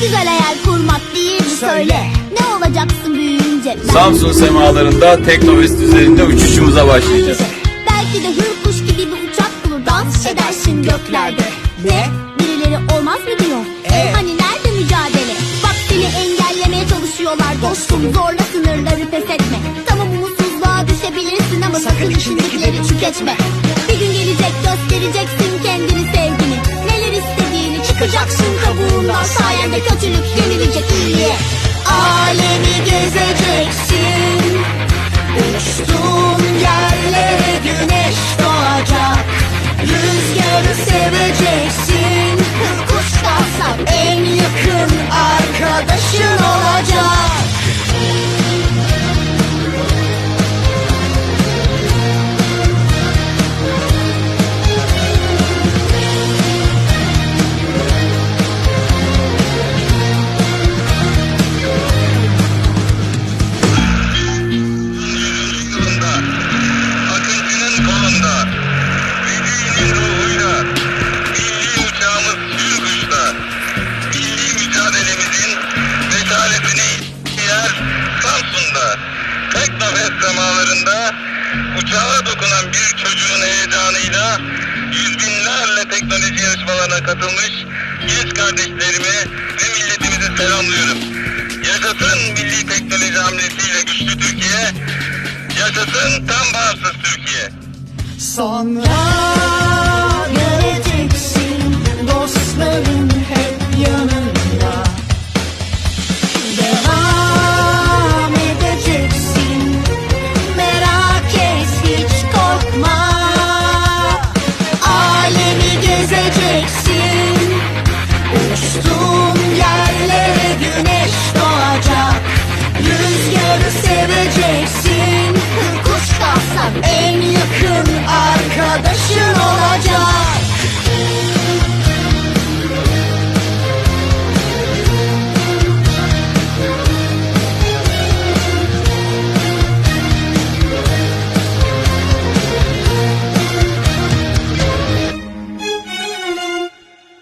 Güzel hayal kurmak değil mi söyle. Ne olacaksın büyüyünce? Ben Samsun semalarında Teknofest üzerinde uçuşumuza başlayacağız. Belki de hür kuş gibi bir uçak bulur dans edersin göklerde. Ne? Birileri olmaz mı diyor? E? e hani nerede mücadele? Bak seni engellemeye çalışıyorlar dostum. Zorla sınırları pes etme. Tamam umutsuzluğa düşebilirsin ama sakın, sakın içindekileri tüketme. Bir gün gelecek göstereceksin çıkacaksın kabuğundan. Sayende kötülük yenilecek Semalarında uçağa dokunan bir çocuğun heyecanıyla yüz binlerle teknoloji yarışmalarına katılmış genç kardeşlerimi ve milletimizi selamlıyorum. Yaşasın milli teknoloji hamlesiyle güçlü Türkiye, Yaşasın tam bağımsız Türkiye. Sonra